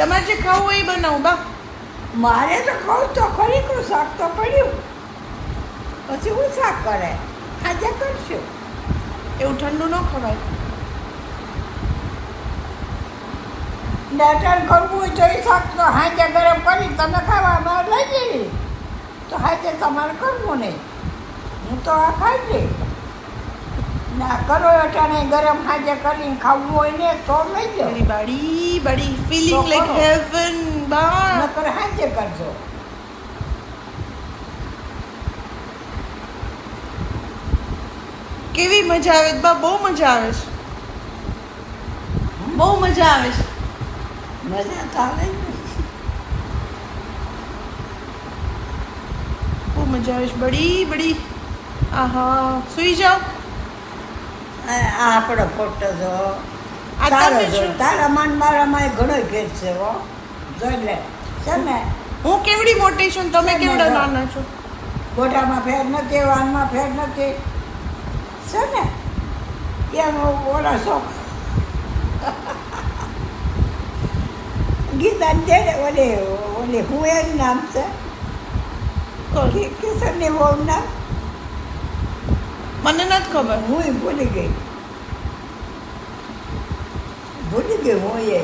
તમારે જે ખાવું હોય એ બનાવું બા. મારે તો કહું તો ખરી કું શાક તો પડ્યું. પછી હું શાક કરે? આજે કરશું? એવું ઠંડુ ન ખવાય. ડટર કરવું હોય તો એ શાક તો હાજે ગરમ કરી તમે ખાવામાં લઈ જઈ તો હાજે તમારે કરવું નહીં. હું તો આ ખાઈ જઈ ના કરો અટાણે ગરમ હાજે કરીને ખાવું હોય ને તો લઈ જાઓ બડી બાડી બડી ફીલિંગ લાઈક હેવન બા નકર હાજર કરજો. કેવી મજા આવે? બા બહુ મજા આવે છે. બહુ મજા આવે છે. મજા તો આવે બહુ મજા આવે છે. બડી બડી. આહા. સુઈ જાઓ. આ આપણો ફોટો જો. આ તારો જો. તારા મન મારામાં ઘણો ઘેર છે હો. જોઈ લે. છે ને? હું કેવડી મોટી છું તમે કેવડો નાના છો? ગોટામાં ફેર નથી વાનમાં ફેર નથી. છે ને? એમ ઓલા શોખ ગીતા છે ને ઓલે ઓલે હું એનું નામ છે? કિશનની બહુ નામ? મને નથી ખબર. હું ભૂલી ગઈ. ભૂલી ગઈ હું એ